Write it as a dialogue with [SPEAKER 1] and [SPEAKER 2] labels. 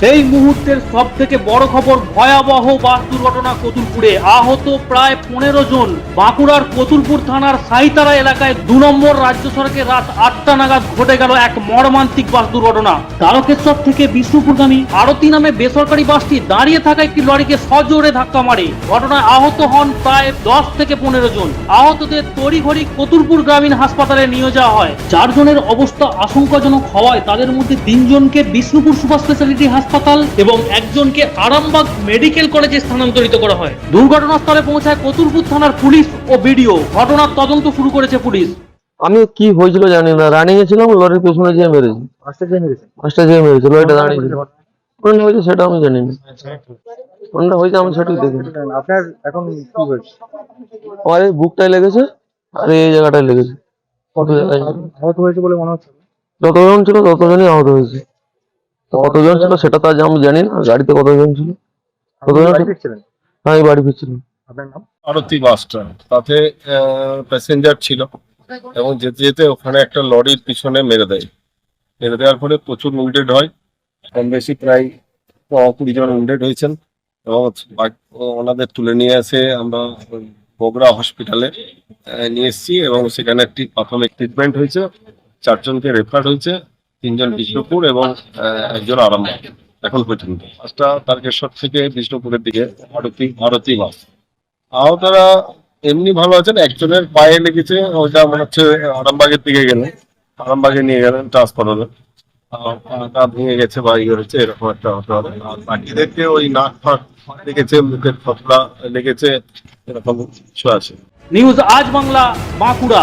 [SPEAKER 1] এই মুহূর্তের সব থেকে বড় খবর ভয়াবহ বাস দুর্ঘটনা কতুলপুরে। আহত প্রায় পনেরো জন। বাঁকুড়ার কতুলপুর থানার সাইতারা এলাকায় দু নম্বর রাজ্য সড়কে রাত আটটা নাগাদ ঘটে গেল এক মর্মান্তিক বাস দুর্ঘটনা। তারকেশ্বর থেকে বিষ্ণুপুরগামী আরতি নামে বেসরকারি বাসটি দাঁড়িয়ে থাকা একটি লরিকে সজোরে ধাক্কা মারে। ঘটনায় আহত হন প্রায় দশ থেকে পনেরো জন। আহতদের তড়িঘড়ি কতুলপুর গ্রামীণ হাসপাতালে নিয়ে যাওয়া হয়। চারজনের অবস্থা আশঙ্কাজনক হওয়ায় তাদের মধ্যে তিনজনকে বিষ্ণুপুর সুপার স্পেশালিটি হাসপাতাল এবং একজনকে আরামবাগ মেডিকেল কলেজে স্থানান্তরিত করা হয়। দুর্ঘটনাস্থলে পৌঁছায় কতুরপুর থানার পুলিশ ও বিডিও। ঘটনার তদন্ত শুরু করেছে পুলিশ।
[SPEAKER 2] আমি কি হয়েছিল জানি না। রানিং এ ছিলাম লরির পেছনে যেয়ে মেরেছি।
[SPEAKER 3] ফার্স্টে যে মেরেছে?
[SPEAKER 2] ফার্স্টে যেয়ে মেরেছে লরিটা দাঁড়িয়ে কোনটা হয়েছে সেটা আমি জানি না কোনটা হয়েছে আমি সঠিক দেখি
[SPEAKER 3] আপনার এখন কি হয়েছে?
[SPEAKER 2] আমার এই বুকটায় লেগেছে আর এই জায়গাটায় লেগেছে। কত জায়গায়
[SPEAKER 3] আহত হয়েছে বলে মনে হচ্ছে?
[SPEAKER 2] যতজন ছিল ততজনই আহত হয়েছে। তো কতজন ছিল সেটা তো আজ আমি জানি না। গাড়িতে কতজন ছিল? কতজন
[SPEAKER 3] বাড়ি ফিরছিলেন?
[SPEAKER 2] আমি বাড়ি ফিরছিলাম।
[SPEAKER 3] আপনার নাম?
[SPEAKER 4] আরতি বাসটা তাতে প্যাসেঞ্জার ছিল এবং যেতে যেতে ওখানে একটা লরির পিছনে মেরে দেয়। মেরে দেওয়ার ফলে প্রচুর উইন্ডেড হয়। কম বেশি প্রায় কুড়ি জন উইন্ডেড হয়েছেন। এবং ওনাদের তুলে নিয়ে এসে আমরা বগুড়া হসপিটালে নিয়ে এসেছি এবং সেখানে একটি প্রাথমিক ট্রিটমেন্ট হয়েছে। চারজনকে রেফার হয়েছে। তিনজন বিষ্ণুপুর এবং একজন আরামবাগ। এখন পর্যন্ত। বাসটা তারকেশ্বর থেকে বিষ্ণুপুরের দিকে আরতি আরতি বাস আহতরা এমনি ভালো আছেন, একজনের পায়ে লেগেছে, ওইটা মনে হচ্ছে আরামবাগের দিকে গেলেন। আরামবাগে নিয়ে গেলেন ট্রান্সফার পাটা ভেঙে গেছে বা ইয়ে হচ্ছে এরকম একটা হতে হবে। আর বাকিদেরকে ওই নাক ফাক লেগেছে, মুখের ফসলা লেগেছে, এরকম কিছু আছে।
[SPEAKER 1] নিউজ আজ বাংলা, বাঁকুড়া।